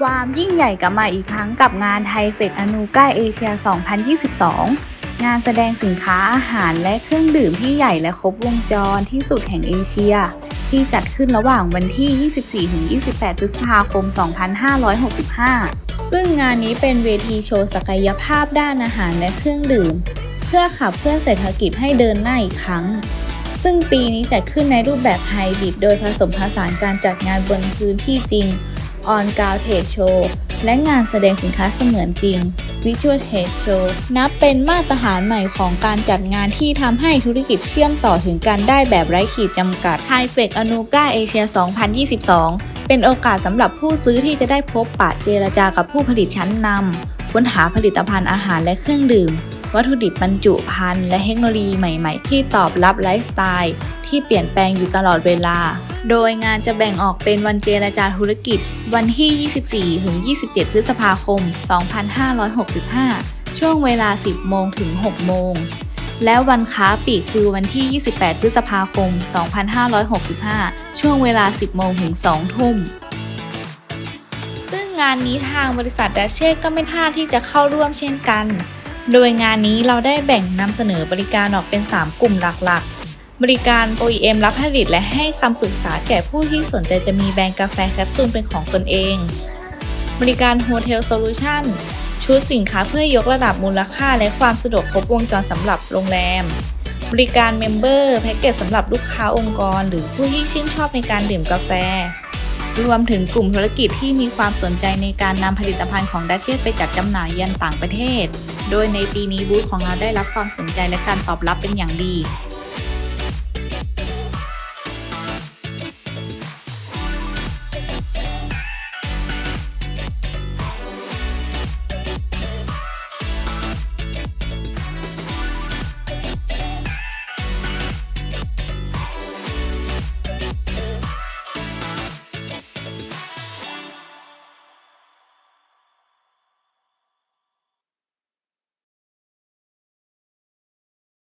ความยิ่งใหญ่กลับมาอีกครั้งกับงานไทเฟกอนูก้าเอเชีย 2022 งานแสดงสินค้าอาหารและเครื่องดื่มที่ใหญ่และครบวงจรที่สุดแห่งเอเชีย ที่จัดขึ้นระหว่างวันที่ 24-28 พฤษภาคม 2565 ซึ่งงานนี้เป็นเวทีโชว์ศักยภาพด้านอาหารและเครื่องดื่ม เพื่อขับเคลื่อนเศรษฐกิจให้เดินหน้าอีกครั้งซึ่งปีนี้จัดขึ้นในรูปแบบไฮบริดโดยผสมผสานการจัดงานบนพื้นที่จริง ออนกราวเทรดโชว์และงานแสดงสินค้าเสมือนจริง Visual Trade Show นับเป็นมาตรฐานใหม่ของการจัดงานที่ทำให้ธุรกิจเชื่อมต่อถึงกันได้แบบไร้ขีดจำกัด h i f e c a n u g a Asia 2022 เป็นโอกาสสำหรับผู้ซื้อที่จะได้พบปะเจรจากับผู้ผลิตชั้นนำค้นหาผลิตภัณฑ์อาหารและเครื่องดื่ม วัตถุดิบบรรจุภัณฑ์และเทคโนโลยีใหม่ ๆ ที่ตอบรับไลฟ์สไตล์ ที่เปลี่ยนแปลงอยู่ตลอดเวลา โดยงานจะแบ่งออกเป็นวันเจรจาธุรกิจ วันที่ 24 ถึง 27 พฤษภาคม 2565 ช่วงเวลา 10 โมงถึง 6 โมง และวันค้าปลีกคือวันที่ 28 พฤษภาคม 2565 ช่วงเวลา 10 โมงถึง 2 ทุ่มซึ่งงานนี้ทางบริษัทดัชเช่ก็ไม่พลาดที่จะเข้าร่วมเช่นกันโดยงานนี้เราได้แบ่งนำเสนอบริการออกเป็น 3 กลุ่มหลักๆ บริการ OEM รับผลิตและให้คำปรึกษาแก่ผู้ที่สนใจจะมีแบรนด์กาแฟแคปซูลเป็นของตนเอง บริการ Hotel Solution ชุดสินค้าเพื่อยกระดับมูลค่าและความสะดวกครบวงจรสำหรับโรงแรม บริการ Member แพ็กเกจสำหรับลูกค้าองค์กร หรือผู้ที่ชื่นชอบในการดื่มกาแฟ รวมถึงกลุ่มธุรกิจที่มีความสนใจในการนำผลิตภัณฑ์ของดัชเช่ไปจัดจำหน่ายยันต่างประเทศ โดยในปีนี้บูธของเราได้รับความสนใจและการตอบรับเป็นอย่างดี